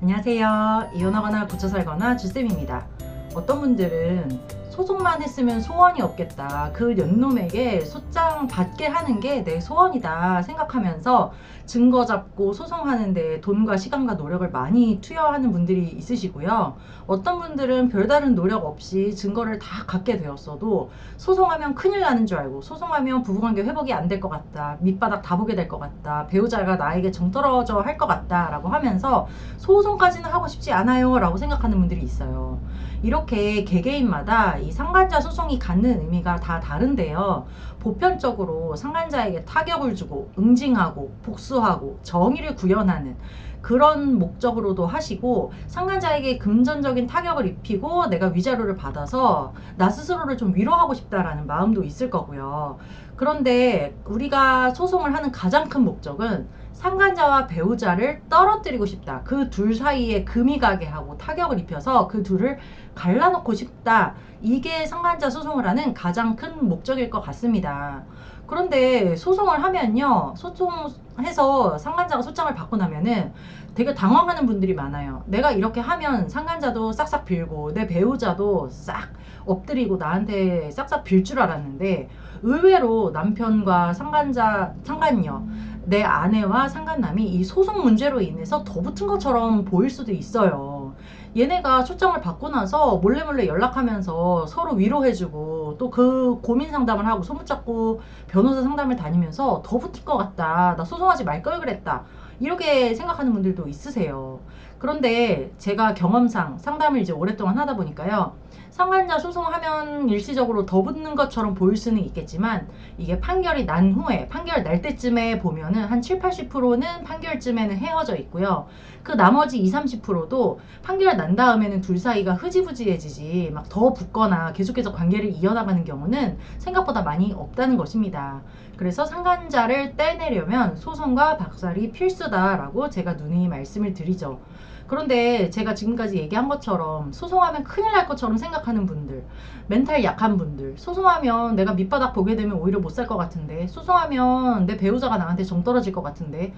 안녕하세요. 이혼하거나 고쳐 살거나 주쌤입니다. 어떤 분들은 소송만 했으면 소원이 없겠다. 그 연놈에게 소장 받게 하는 게 내 소원이다 생각하면서 증거 잡고 소송하는데 돈과 시간과 노력을 많이 투여하는 분들이 있으시고요. 어떤 분들은 별다른 노력 없이 증거를 다 갖게 되었어도 소송하면 큰일 나는 줄 알고 소송하면 부부관계 회복이 안 될 것 같다. 밑바닥 다 보게 될 것 같다. 배우자가 나에게 정떨어져 할 것 같다 라고 하면서 소송까지는 하고 싶지 않아요 라고 생각하는 분들이 있어요. 이렇게 개개인마다 이 상간자 소송이 갖는 의미가 다 다른데요. 보편적으로 상간자에게 타격을 주고 응징하고 복수하고 정의를 구현하는 그런 목적으로도 하시고 상간자에게 금전적인 타격을 입히고 내가 위자료를 받아서 나 스스로를 좀 위로하고 싶다라는 마음도 있을 거고요. 그런데 우리가 소송을 하는 가장 큰 목적은 상간자와 배우자를 떨어뜨리고 싶다. 그 둘 사이에 금이 가게 하고 타격을 입혀서 그 둘을 갈라놓고 싶다. 이게 상간자 소송을 하는 가장 큰 목적일 것 같습니다. 그런데 소송을 하면요. 소송해서 상간자가 소장을 받고 나면은 되게 당황하는 분들이 많아요. 내가 이렇게 하면 상간자도 싹싹 빌고 내 배우자도 싹 엎드리고 나한테 싹싹 빌 줄 알았는데 의외로 남편과 상간자, 상간녀, 내 아내와 상간남이 이 소송 문제로 인해서 더 붙은 것처럼 보일 수도 있어요. 얘네가 초장을 받고 나서 몰래 몰래 연락하면서 서로 위로해주고 또 그 고민 상담을 하고 소문잡고 변호사 상담을 다니면서 더 붙을 것 같다. 나 소송하지 말 걸 그랬다. 이렇게 생각하는 분들도 있으세요. 그런데 제가 경험상 상담을 이제 오랫동안 하다 보니까요. 상간자 소송하면 일시적으로 더 붙는 것처럼 보일 수는 있겠지만 이게 판결이 난 후에 판결 날 때쯤에 보면은 한 7, 80%는 판결쯤에는 헤어져 있고요. 그 나머지 20, 30%도 판결 난 다음에는 둘 사이가 흐지부지해지지 막 더 붙거나 계속해서 관계를 이어나가는 경우는 생각보다 많이 없다는 것입니다. 그래서 상간자를 떼내려면 소송과 박살이 필수다라고 제가 누누이 말씀을 드리죠. 그런데 제가 지금까지 얘기한 것처럼 소송하면 큰일 날 것처럼 생각하는 분들, 멘탈 약한 분들, 소송하면 내가 밑바닥 보게 되면 오히려 못 살 것 같은데, 소송하면 내 배우자가 나한테 정 떨어질 것 같은데,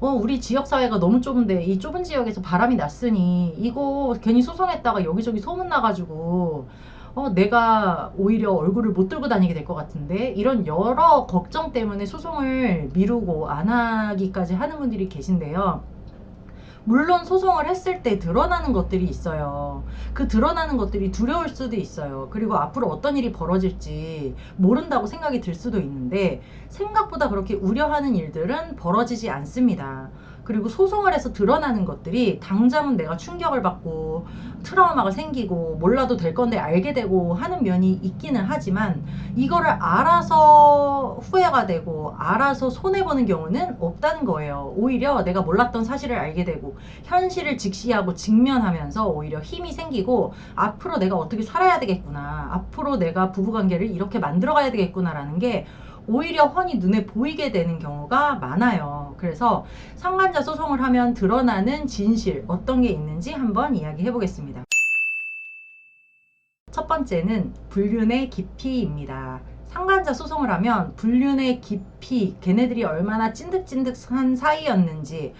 어, 우리 지역 사회가 너무 좁은데 이 좁은 지역에서 바람이 났으니 이거 괜히 소송했다가 여기저기 소문 나가지고 어, 내가 오히려 얼굴을 못 들고 다니게 될 것 같은데 이런 여러 걱정 때문에 소송을 미루고 안 하기까지 하는 분들이 계신데요. 물론 소송을 했을 때 드러나는 것들이 있어요. 그 드러나는 것들이 두려울 수도 있어요. 그리고 앞으로 어떤 일이 벌어질지 모른다고 생각이 들 수도 있는데 생각보다 그렇게 우려하는 일들은 벌어지지 않습니다. 그리고 소송을 해서 드러나는 것들이 당장은 내가 충격을 받고 트라우마가 생기고 몰라도 될 건데 알게 되고 하는 면이 있기는 하지만 이거를 알아서 후회가 되고 알아서 손해보는 경우는 없다는 거예요. 오히려 내가 몰랐던 사실을 알게 되고 현실을 직시하고 직면하면서 오히려 힘이 생기고 앞으로 내가 어떻게 살아야 되겠구나. 앞으로 내가 부부관계를 이렇게 만들어가야 되겠구나라는 게 오히려 훤히 눈에 보이게 되는 경우가 많아요. 그래서 상간자 소송을 하면 드러나는 진실 어떤 게 있는지 한번 이야기해 보겠습니다. 첫 번째는 불륜의 깊이입니다. 상간자 소송을 하면 불륜의 깊이, 걔네들이 얼마나 찐득찐득한 사이였는지,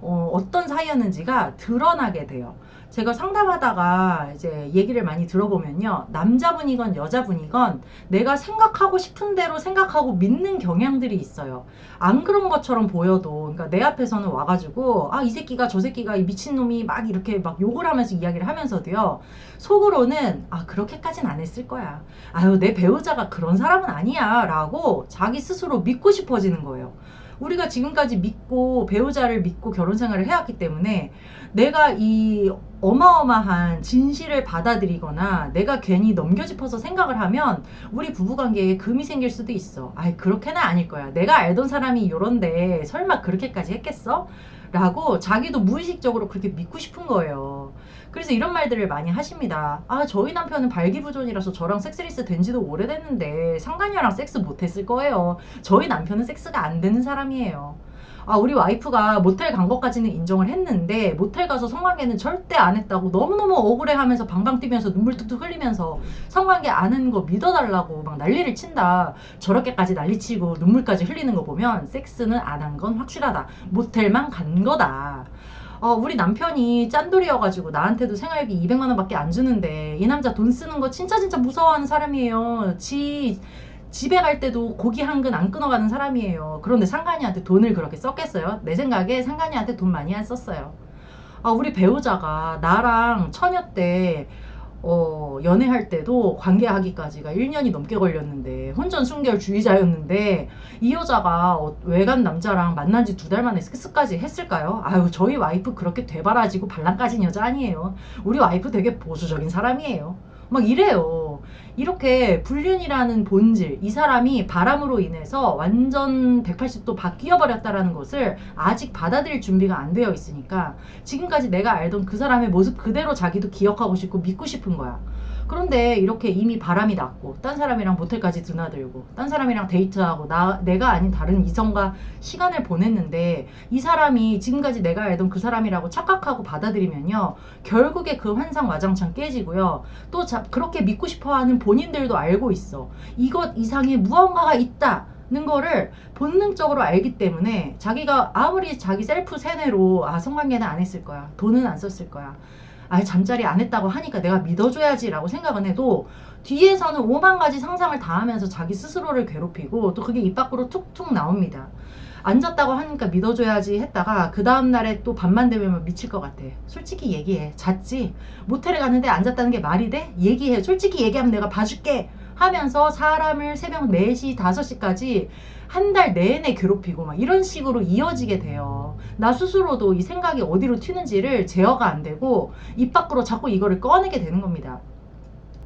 어, 어떤 사이였는지가 드러나게 돼요. 제가 상담하다가 이제 얘기를 많이 들어보면요. 남자분이건 여자분이건 내가 생각하고 싶은 대로 생각하고 믿는 경향들이 있어요. 안 그런 것처럼 보여도, 그러니까 내 앞에서는 와가지고, 아, 이 새끼가 저 새끼가 이 미친놈이 막 이렇게 막 욕을 하면서 이야기를 하면서도요. 속으로는, 아, 그렇게까진 안 했을 거야. 아유, 내 배우자가 그런 사람은 아니야. 라고 자기 스스로 믿고 싶어지는 거예요. 우리가 지금까지 믿고 배우자를 믿고 결혼 생활을 해왔기 때문에 내가 이 어마어마한 진실을 받아들이거나 내가 괜히 넘겨짚어서 생각을 하면 우리 부부관계에 금이 생길 수도 있어. 아이, 그렇게는 아닐 거야. 내가 알던 사람이 요런데 설마 그렇게까지 했겠어? 라고 자기도 무의식적으로 그렇게 믿고 싶은 거예요. 그래서 이런 말들을 많이 하십니다. 아, 저희 남편은 발기부전이라서 저랑 섹스리스 된 지도 오래됐는데 상간녀랑 섹스 못했을 거예요. 저희 남편은 섹스가 안 되는 사람이에요. 아, 우리 와이프가 모텔 간 것까지는 인정을 했는데 모텔 가서 성관계는 절대 안 했다고 너무너무 억울해 하면서 방방 뛰면서 눈물 뚝뚝 흘리면서 성관계 안 한 거 믿어달라고 막 난리를 친다. 저렇게까지 난리치고 눈물까지 흘리는 거 보면 섹스는 안 한 건 확실하다. 모텔만 간 거다. 어, 우리 남편이 짠돌이여가지고 나한테도 생활비 200만 원 밖에 안 주는데 이 남자 돈 쓰는 거 진짜 진짜 무서워하는 사람이에요. 지 집에 갈 때도 고기 한 근 안 끊어가는 사람이에요. 그런데 상간이한테 돈을 그렇게 썼겠어요? 내 생각에 상간이한테 돈 많이 안 썼어요. 아, 우리 배우자가 나랑 처녀 때 어, 연애할 때도 관계하기까지가 1년이 넘게 걸렸는데 혼전 순결 주의자였는데 이 여자가 어, 외간 남자랑 만난 지 두 달 만에 섹스까지 했을까요? 아유 저희 와이프 그렇게 되바라지고 발랑까진 여자 아니에요. 우리 와이프 되게 보수적인 사람이에요. 막 이래요. 이렇게 불륜이라는 본질, 이 사람이 바람으로 인해서 완전 180도 바뀌어 버렸다라는 것을 아직 받아들일 준비가 안 되어 있으니까 지금까지 내가 알던 그 사람의 모습 그대로 자기도 기억하고 싶고 믿고 싶은 거야. 그런데 이렇게 이미 바람이 났고 딴 사람이랑 모텔까지 드나들고 딴 사람이랑 데이트하고 나 내가 아닌 다른 이성과 시간을 보냈는데 이 사람이 지금까지 내가 알던 그 사람이라고 착각하고 받아들이면요 결국에 그 환상 와장창 깨지고요. 또 자, 그렇게 믿고 싶어하는 본인들도 알고 있어. 이것 이상의 무언가가 있다 는 거를 본능적으로 알기 때문에 자기가 아무리 자기 셀프 세뇌로 아 성관계는 안 했을 거야. 돈은 안 썼을 거야 아 잠자리 안 했다고 하니까 내가 믿어줘야지 라고 생각은 해도 뒤에서는 오만 가지 상상을 다 하면서 자기 스스로를 괴롭히고 또 그게 입 밖으로 툭툭 나옵니다. 앉았다고 하니까 믿어줘야지 했다가 그 다음날에 또 밤만 되면 미칠 것 같아. 솔직히 얘기해. 잤지? 모텔에 갔는데 앉았다는 게 말이 돼? 얘기해. 솔직히 얘기하면 내가 봐줄게. 하면서 사람을 새벽 4시, 5시까지 한 달 내내 괴롭히고 막 이런 식으로 이어지게 돼요. 나 스스로도 이 생각이 어디로 튀는지를 제어가 안 되고 입 밖으로 자꾸 이거를 꺼내게 되는 겁니다.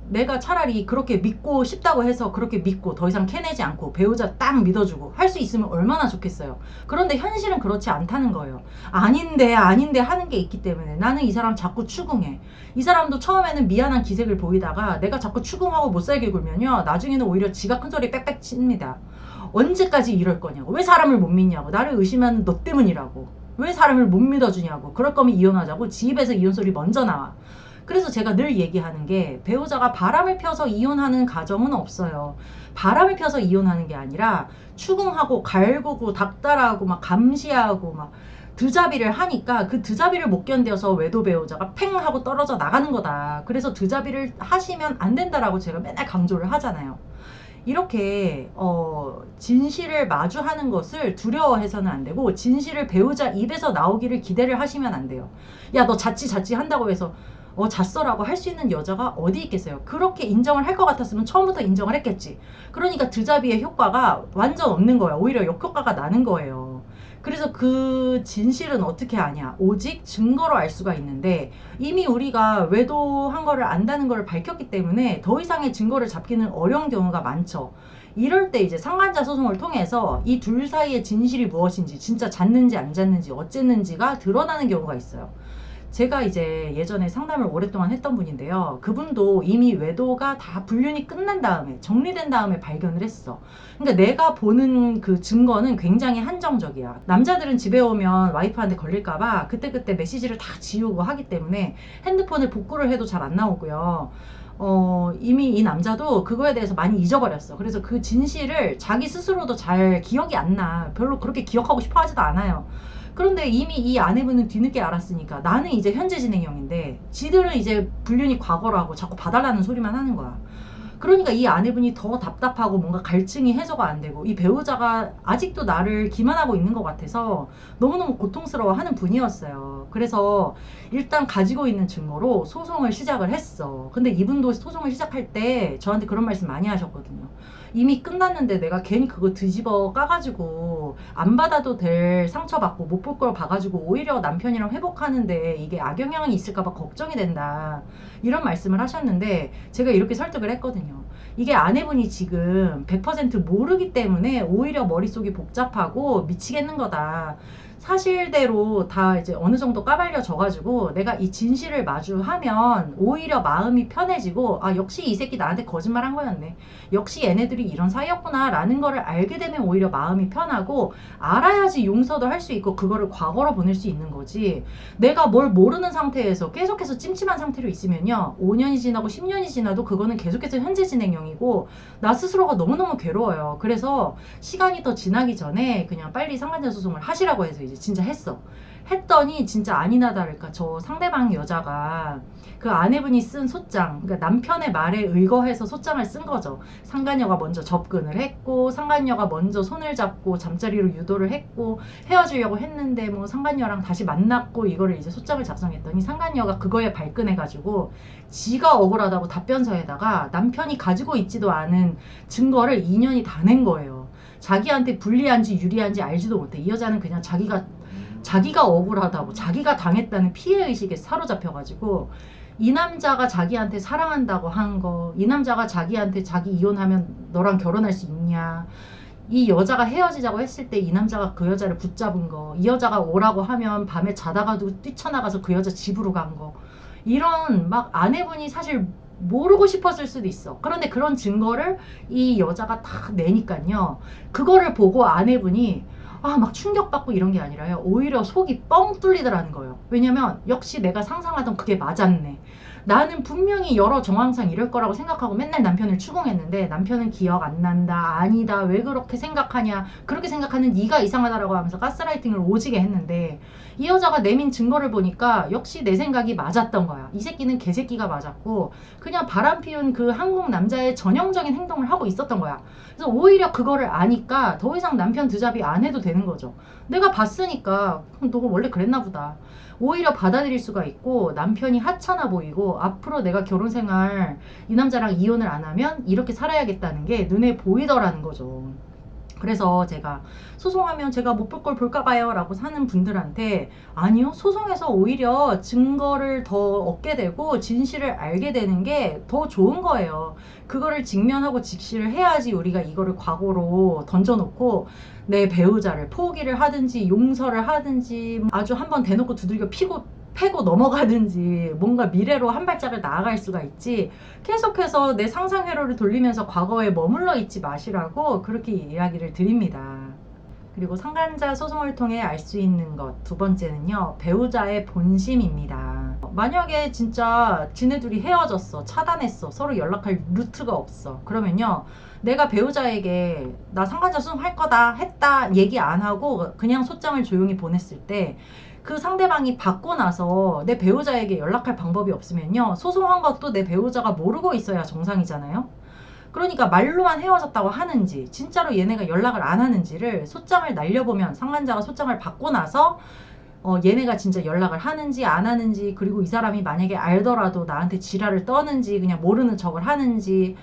내가 차라리 그렇게 믿고 싶다고 해서 그렇게 믿고 더 이상 캐내지 않고 배우자 딱 믿어주고 할 수 있으면 얼마나 좋겠어요. 그런데 현실은 그렇지 않다는 거예요. 아닌데 아닌데 하는 게 있기 때문에 나는 이 사람 자꾸 추궁해. 이 사람도 처음에는 미안한 기색을 보이다가 내가 자꾸 추궁하고 못 살게 굴면요. 나중에는 오히려 지가 큰 소리 빽빽 칩니다. 언제까지 이럴 거냐고. 왜 사람을 못 믿냐고. 나를 의심하는 너 때문이라고. 왜 사람을 못 믿어주냐고. 그럴 거면 이혼하자고. 지 입에서 이혼 소리 먼저 나와. 그래서 제가 늘 얘기하는 게 배우자가 바람을 펴서 이혼하는 가정은 없어요. 바람을 펴서 이혼하는 게 아니라 추궁하고 갈구고 닥달하고 막 감시하고 막 드자비를 하니까 그 드자비를 못 견뎌서 외도 배우자가 팽 하고 떨어져 나가는 거다. 그래서 드자비를 하시면 안 된다라고 제가 맨날 강조를 하잖아요. 이렇게 어, 진실을 마주하는 것을 두려워해서는 안 되고 진실을 배우자 입에서 나오기를 기대를 하시면 안 돼요. 야 너 자취 자취 한다고 해서 어, 잤어라고 할 수 있는 여자가 어디 있겠어요? 그렇게 인정을 할 것 같았으면 처음부터 인정을 했겠지. 그러니까 드자비의 효과가 완전 없는 거예요. 오히려 역효과가 나는 거예요. 그래서 그 진실은 어떻게 아냐? 오직 증거로 알 수가 있는데 이미 우리가 외도한 거를 안다는 걸 밝혔기 때문에 더 이상의 증거를 잡기는 어려운 경우가 많죠. 이럴 때 이제 상관자 소송을 통해서 이 둘 사이의 진실이 무엇인지 진짜 잤는지 안 잤는지 어쨌는지가 드러나는 경우가 있어요. 제가 이제 예전에 상담을 오랫동안 했던 분인데요. 그분도 이미 외도가 다 불륜이 끝난 다음에 정리된 다음에 발견을 했어. 그러니까 내가 보는 그 증거는 굉장히 한정적이야. 남자들은 집에 오면 와이프한테 걸릴까봐 그때그때 메시지를 다 지우고 하기 때문에 핸드폰을 복구를 해도 잘 안 나오고요. 어, 이미 이 남자도 그거에 대해서 많이 잊어버렸어. 그래서 그 진실을 자기 스스로도 잘 기억이 안 나. 별로 그렇게 기억하고 싶어 하지도 않아요. 그런데 이미 이 아내분은 뒤늦게 알았으니까 나는 이제 현재 진행형인데 지들은 이제 불륜이 과거라고 자꾸 봐달라는 소리만 하는 거야. 그러니까 이 아내분이 더 답답하고 뭔가 갈증이 해소가 안 되고 이 배우자가 아직도 나를 기만하고 있는 것 같아서 너무너무 고통스러워 하는 분이었어요. 그래서 일단 가지고 있는 증거로 소송을 시작을 했어. 근데 이분도 소송을 시작할 때 저한테 그런 말씀 많이 하셨거든요. 이미 끝났는데 내가 괜히 그거 뒤집어 까가지고 안 받아도 될 상처받고 못 볼 걸 봐가지고 오히려 남편이랑 회복하는데 이게 악영향이 있을까봐 걱정이 된다. 이런 말씀을 하셨는데 제가 이렇게 설득을 했거든 요. 이게 아내분이 지금 100% 모르기 때문에 오히려 머릿속이 복잡하고 미치겠는 거다. 사실대로 다 이제 어느 정도 까발려져가지고 내가 이 진실을 마주하면 오히려 마음이 편해지고 아 역시 이 새끼 나한테 거짓말 한 거였네. 역시 얘네들이 이런 사이였구나 라는 거를 알게 되면 오히려 마음이 편하고 알아야지 용서도 할 수 있고 그거를 과거로 보낼 수 있는 거지. 내가 뭘 모르는 상태에서 계속해서 찜찜한 상태로 있으면요. 5년이 지나고 10년이 지나도 그거는 계속해서 현재 진행 형이고 나 스스로가 너무너무 괴로워요 그래서 시간이 더 지나기 전에 그냥 빨리 상간자 소송을 하시라고 해서 이제 진짜 했어. 했더니 진짜 아니나 다를까 저 상대방 여자가 그 아내분이 쓴 소장, 그러니까 남편의 말에 의거해서 소장을 쓴 거죠. 상간녀가 먼저 접근을 했고, 상간녀가 먼저 손을 잡고 잠자리로 유도를 했고, 헤어지려고 했는데 뭐 상간녀랑 다시 만났고 이거를 이제 소장을 작성했더니 상간녀가 그거에 발끈해가지고 지가 억울하다고 답변서에다가 남편이 가지고 있지도 않은 증거를 2년이 다 낸 거예요. 자기한테 불리한지 유리한지 알지도 못해. 이 여자는 그냥 자기가 자기가 억울하다고 자기가 당했다는 피해 의식에 사로잡혀가지고 이 남자가 자기한테 사랑한다고 한 거, 이 남자가 자기한테 자기 이혼하면 너랑 결혼할 수 있냐, 이 여자가 헤어지자고 했을 때 이 남자가 그 여자를 붙잡은 거, 이 여자가 오라고 하면 밤에 자다가도 뛰쳐나가서 그 여자 집으로 간 거, 이런 막 아내분이 사실 모르고 싶었을 수도 있어. 그런데 그런 증거를 이 여자가 다 내니까요. 그거를 보고 아내분이 아, 막 충격받고 이런 게 아니라요. 오히려 속이 뻥 뚫리더라는 거예요. 왜냐면 역시 내가 상상하던 그게 맞았네. 나는 분명히 여러 정황상 이럴 거라고 생각하고 맨날 남편을 추궁했는데 남편은 기억 안 난다. 아니다. 왜 그렇게 생각하냐. 그렇게 생각하는 네가 이상하다라고 하면서 가스라이팅을 오지게 했는데 이 여자가 내민 증거를 보니까 역시 내 생각이 맞았던 거야. 이 새끼는 개새끼가 맞았고 그냥 바람 피운 그 한국 남자의 전형적인 행동을 하고 있었던 거야. 그래서 오히려 그거를 아니까 더 이상 남편 드잡이 안 해도 되는 거죠. 내가 봤으니까 너가 원래 그랬나 보다. 오히려 받아들일 수가 있고 남편이 하찮아 보이고 앞으로 내가 결혼 생활 이 남자랑 이혼을 안 하면 이렇게 살아야겠다는 게 눈에 보이더라는 거죠. 그래서 제가 소송하면 제가 못 볼 걸 볼까 봐요 라고 사는 분들한테 아니요 소송에서 오히려 증거를 더 얻게 되고 진실을 알게 되는 게 더 좋은 거예요. 그거를 직면하고 직시를 해야지 우리가 이거를 과거로 던져놓고 내 배우자를 포기를 하든지 용서를 하든지 아주 한번 대놓고 두들겨 피고 패고 넘어가든지 뭔가 미래로 한 발짝을 나아갈 수가 있지 계속해서 내 상상 회로를 돌리면서 과거에 머물러 있지 마시라고 그렇게 이야기를 드립니다. 그리고 상간자 소송을 통해 알 수 있는 것 두 번째는요 배우자의 본심입니다. 만약에 진짜 지네둘이 헤어졌어 차단했어 서로 연락할 루트가 없어 그러면요 내가 배우자에게 나 상간자 소송 할 거다 했다 얘기 안 하고 그냥 소장을 조용히 보냈을 때 그 상대방이 받고 나서 내 배우자에게 연락할 방법이 없으면요 소송한 것도 내 배우자가 모르고 있어야 정상이잖아요. 그러니까 말로만 헤어졌다고 하는지 진짜로 얘네가 연락을 안 하는지를 소장을 날려보면 상간자가 소장을 받고 나서 어, 얘네가 진짜 연락을 하는지 안 하는지 그리고 이 사람이 만약에 알더라도 나한테 지랄을 떠는지 그냥 모르는 척을 하는지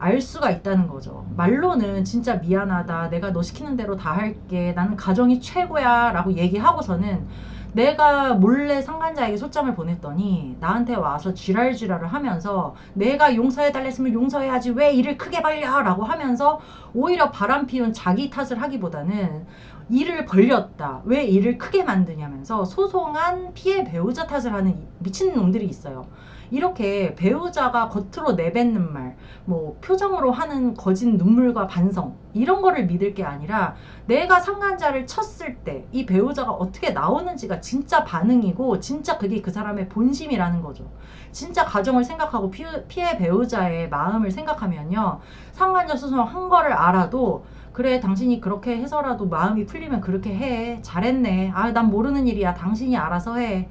알 수가 있다는 거죠. 말로는 진짜 미안하다. 내가 너 시키는 대로 다 할게. 나는 가정이 최고야. 라고 얘기하고서는 내가 몰래 상간자에게 소장을 보냈더니 나한테 와서 쥐랄쥐랄을 하면서 내가 용서해 달랬으면 용서해야지 왜 일을 크게 벌려? 라고 하면서 오히려 바람 피운 자기 탓을 하기보다는 일을 벌렸다. 왜 일을 크게 만드냐면서 소송한 피해 배우자 탓을 하는 미친 놈들이 있어요 이렇게 배우자가 겉으로 내뱉는 말, 뭐 표정으로 하는 거짓 눈물과 반성 이런 거를 믿을 게 아니라 내가 상간자를 쳤을 때 이 배우자가 어떻게 나오는지가 진짜 반응이고 진짜 그게 그 사람의 본심이라는 거죠. 진짜 가정을 생각하고 피해 배우자의 마음을 생각하면요. 상간자 수송 한 거를 알아도 그래 당신이 그렇게 해서라도 마음이 풀리면 그렇게 해 잘했네 아 난 모르는 일이야 당신이 알아서 해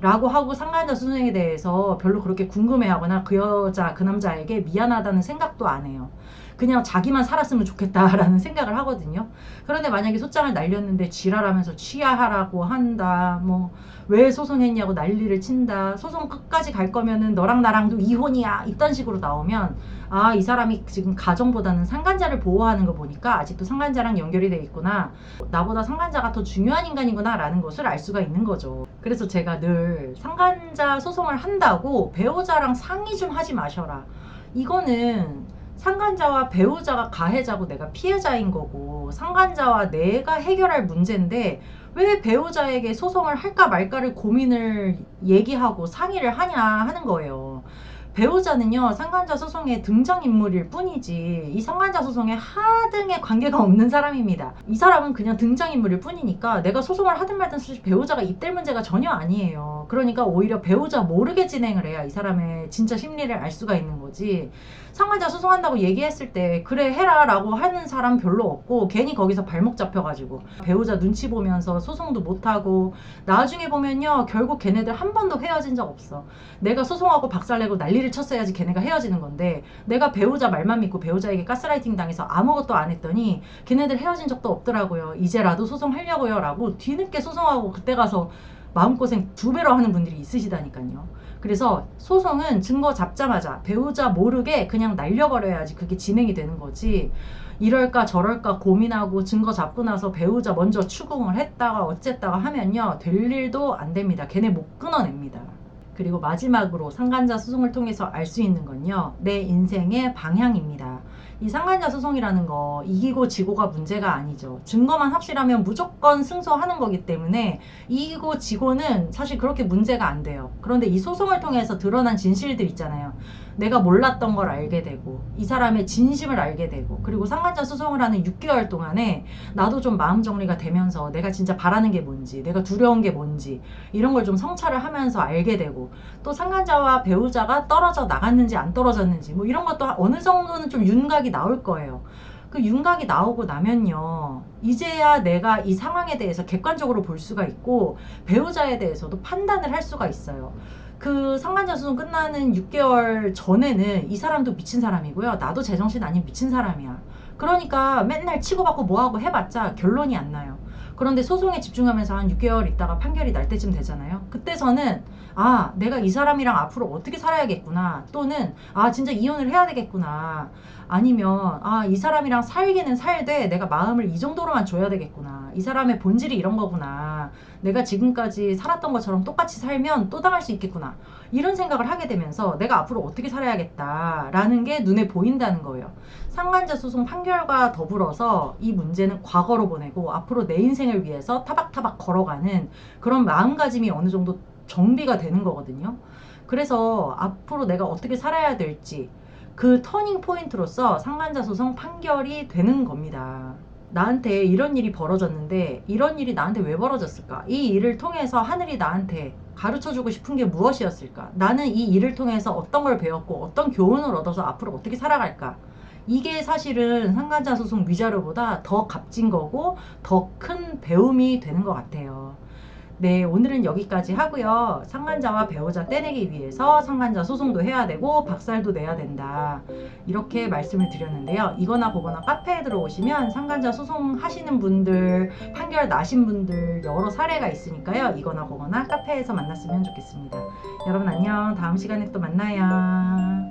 라고 하고 상간자 수능에 대해서 별로 그렇게 궁금해하거나 그 여자 그 남자에게 미안하다는 생각도 안 해요. 그냥 자기만 살았으면 좋겠다라는 생각을 하거든요. 그런데 만약에 소장을 날렸는데 지랄하면서 취하하라고 한다. 뭐 왜 소송했냐고 난리를 친다. 소송 끝까지 갈 거면은 너랑 나랑도 이혼이야. 이딴 식으로 나오면 아, 이 사람이 지금 가정보다는 상간자를 보호하는 거 보니까 아직도 상간자랑 연결이 돼 있구나. 나보다 상간자가 더 중요한 인간이구나 라는 것을 알 수가 있는 거죠. 그래서 제가 늘 상간자 소송을 한다고 배우자랑 상의 좀 하지 마셔라. 이거는 상간자와 배우자가 가해자고 내가 피해자인 거고 상간자와 내가 해결할 문제인데 왜 배우자에게 소송을 할까 말까를 고민을 얘기하고 상의를 하냐 하는 거예요. 배우자는요 상간자 소송의 등장인물일 뿐이지 이 상간자 소송에 하등의 관계가 없는 사람입니다. 이 사람은 그냥 등장인물일 뿐이니까 내가 소송을 하든 말든 사실 배우자가 입될 문제가 전혀 아니에요. 그러니까 오히려 배우자 모르게 진행을 해야 이 사람의 진짜 심리를 알 수가 있는 거지. 상간자 소송한다고 얘기했을 때 그래 해라 라고 하는 사람 별로 없고 괜히 거기서 발목 잡혀가지고 배우자 눈치 보면서 소송도 못하고 나중에 보면요 결국 걔네들 한 번도 헤어진 적 없어. 내가 소송하고 박살내고 난리를 쳤어야지 걔네가 헤어지는 건데 내가 배우자 말만 믿고 배우자에게 가스라이팅 당해서 아무것도 안 했더니 걔네들 헤어진 적도 없더라고요. 이제라도 소송하려고요 라고 뒤늦게 소송하고 그때 가서 마음고생 두 배로 하는 분들이 있으시다니까요. 그래서 소송은 증거 잡자마자 배우자 모르게 그냥 날려버려야지 그게 진행이 되는 거지. 이럴까 저럴까 고민하고 증거 잡고 나서 배우자 먼저 추궁을 했다가 어쨌다가 하면요. 될 일도 안 됩니다. 걔네 못 끊어냅니다. 그리고 마지막으로 상간자 소송을 통해서 알 수 있는 건요. 내 인생의 방향입니다. 이 상간자 소송이라는 거 이기고 지고가 문제가 아니죠. 증거만 확실하면 무조건 승소하는 거기 때문에 이기고 지고는 사실 그렇게 문제가 안 돼요. 그런데 이 소송을 통해서 드러난 진실들 있잖아요. 내가 몰랐던 걸 알게 되고 이 사람의 진심을 알게 되고 그리고 상간자 소송을 하는 6개월 동안에 나도 좀 마음 정리가 되면서 내가 진짜 바라는 게 뭔지 내가 두려운 게 뭔지 이런 걸 좀 성찰을 하면서 알게 되고 또 상간자와 배우자가 떨어져 나갔는지 안 떨어졌는지 뭐 이런 것도 어느 정도는 좀 윤곽이 나올 거예요. 그 윤곽이 나오고 나면요. 이제야 내가 이 상황에 대해서 객관적으로 볼 수가 있고 배우자에 대해서도 판단을 할 수가 있어요. 그 소송 끝나는 6개월 전에는 이 사람도 미친 사람이고요. 나도 제정신 아닌 미친 사람이야. 그러니까 맨날 치고받고 뭐하고 해봤자 결론이 안 나요. 그런데 소송에 집중하면서 한 6개월 있다가 판결이 날 때쯤 되잖아요. 그때서는 아, 내가 이 사람이랑 앞으로 어떻게 살아야겠구나. 또는 아, 진짜 이혼을 해야 되겠구나. 아니면 아, 이 사람이랑 살기는 살되 내가 마음을 이 정도로만 줘야 되겠구나. 이 사람의 본질이 이런 거구나. 내가 지금까지 살았던 것처럼 똑같이 살면 또 당할 수 있겠구나. 이런 생각을 하게 되면서 내가 앞으로 어떻게 살아야겠다라는 게 눈에 보인다는 거예요. 상간자 소송 판결과 더불어서 이 문제는 과거로 보내고 앞으로 내 인생을 위해서 타박타박 걸어가는 그런 마음가짐이 어느 정도 정비가 되는 거거든요. 그래서 앞으로 내가 어떻게 살아야 될지 그 터닝 포인트로서 상간자 소송 판결이 되는 겁니다. 나한테 이런 일이 벌어졌는데 이런 일이 나한테 왜 벌어졌을까? 이 일을 통해서 하늘이 나한테 가르쳐 주고 싶은 게 무엇이었을까? 나는 이 일을 통해서 어떤 걸 배웠고 어떤 교훈을 얻어서 앞으로 어떻게 살아갈까? 이게 사실은 상간자 소송 위자료보다 더 값진 거고 더 큰 배움이 되는 것 같아요. 네, 오늘은 여기까지 하고요. 상간자와 배우자 떼내기 위해서 상간자 소송도 해야 되고 박살도 내야 된다. 이렇게 말씀을 드렸는데요. 이거나 보거나 카페에 들어오시면 상간자 소송 하시는 분들, 판결 나신 분들 여러 사례가 있으니까요. 이거나 보거나 카페에서 만났으면 좋겠습니다. 여러분 안녕. 다음 시간에 또 만나요.